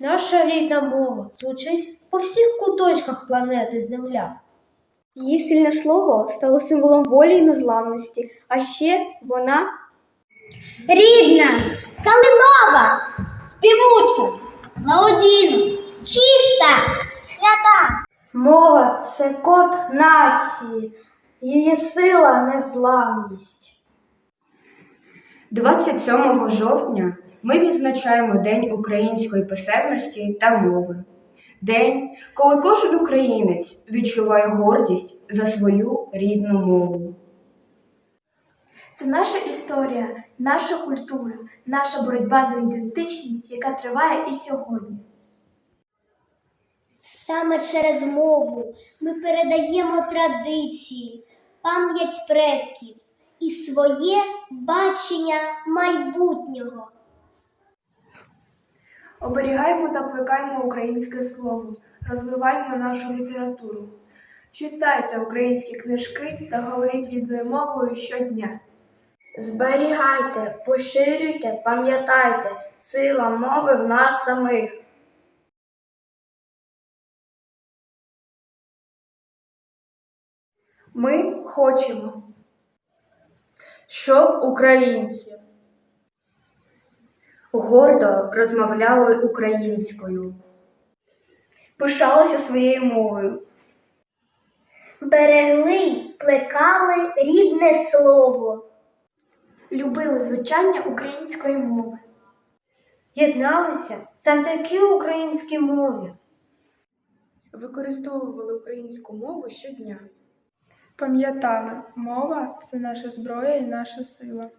Наша рідна мова звучить по всіх куточках планети Земля. Її сильне слово стало символом волі і незламності, а ще вона Рідна, калинова, співуча, молодійна, чиста, свята. Мова це код нації, її сила незламність. 27 жовтня ми відзначаємо День української писемності та мови. День, коли кожен українець відчуває гордість за свою рідну мову. Це наша історія, наша культура, наша боротьба за ідентичність, яка триває і сьогодні. Саме через мову ми передаємо традиції, пам'ять предків і своє бачення майбутнього. Оберігаємо та плекаємо українське слово, розвиваємо нашу літературу. Читайте українські книжки та говоріть рідною мовою щодня. зберігайте, поширюйте, пам'ятайте, сила мови в нас самих. Ми хочемо. Щоб українці гордо розмовляли українською. Пишалися своєю мовою. Берегли й плекали рідне слово. Любили звучання української мови. Єдналися завдяки українській мові. Використовували українську мову щодня. Пам'ятали, мова це наша зброя і наша сила.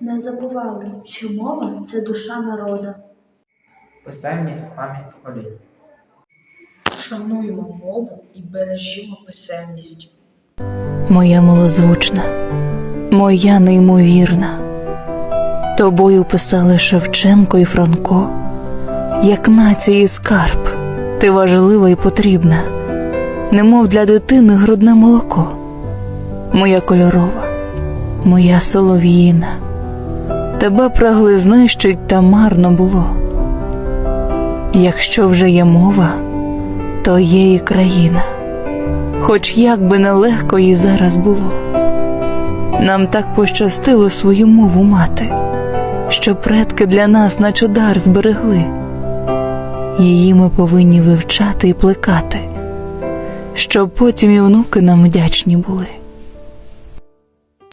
Не забували, що мова це душа народу. Писемність пам'ять поколінь. Шануємо мову і бережімо писемність. моя милозвучна, моя неймовірна. Тобою писали Шевченко і Франко, як нації скарб, ти важлива і потрібна, немов для дитини грудне молоко, моя кольорова, моя солов'їна. Тебе прагли знищить, та марно було. Якщо вже є мова, то є і країна хоч як би нелегко їй зараз було. Нам так пощастило свою мову мати, що предки для нас на чудар зберегли. Її ми повинні вивчати і плекати, щоб потім і внуки нам вдячні були.